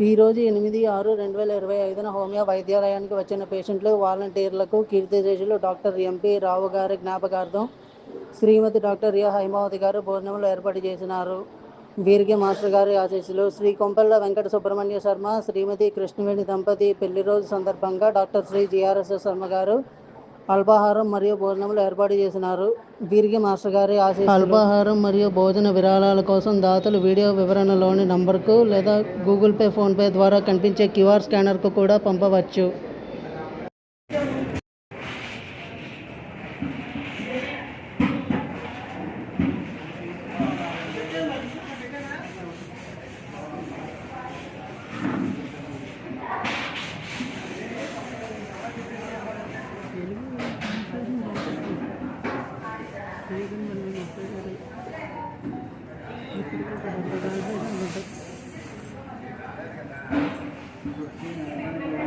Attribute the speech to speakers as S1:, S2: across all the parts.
S1: ఈరోజు ఎనిమిది ఆరు రెండు వేల ఇరవై ఐదున హోమియో వైద్యాలయానికి వచ్చిన పేషెంట్లు వాలంటీర్లకు కీర్తిశేషులు డాక్టర్ ఎంపీ రావు గారి జ్ఞాపకార్థం శ్రీమతి డాక్టర్ రియా హైమావతి గారు భోజనములు ఏర్పాటు చేసినారు. వీరికి మాస్టర్ గారి ఆశీస్సులు. శ్రీ కొంపల్ల వెంకట సుబ్రహ్మణ్య శర్మ శ్రీమతి కృష్ణవేణి దంపతి పెళ్ళి రోజు సందర్భంగా డాక్టర్ శ్రీ జిఆర్ఎస్ శర్మ గారు అల్పాహారం మరియు భోజనములు ఏర్పాటు చేసినారు. వీరికి మాస్టర్ గారి అల్పాహారం మరియు భోజన విరాళాల కోసం దాతలు వీడియో వివరణలోని నంబర్కు లేదా గూగుల్ పే ఫోన్పే ద్వారా కనిపించే క్యూఆర్ స్కానర్కు కూడా పంపవచ్చు.
S2: Thank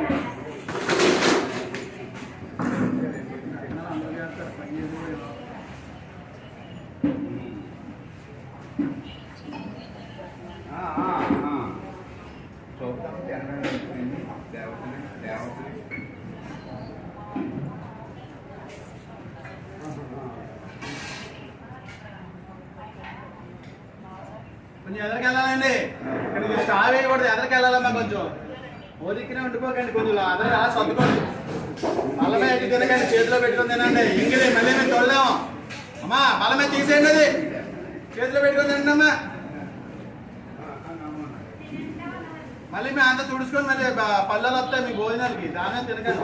S3: you. ఎదరికి వెళ్ళాలండి. ఇక్కడ వేయకూడదు ఎదరికి వెళ్ళాలమ్మా కొంచెం? ఓదిక్కినే ఉండిపోకండి కొంచెం అదే రా సర్దుకోండి బలమే ఎక్కి తినకండి చేతిలో పెట్టుకుని తినండి. ఇంగిలి మళ్ళీ మేము తొడలేము అమ్మా బలమే తీసేయండి అది. చేతిలో పెట్టుకుని తినండి అమ్మా. మళ్ళీ మేము అంతా తుడుచుకొని మళ్ళీ పళ్ళలు వస్తాయి మీ భోజనాలకి. దానే తినకండి.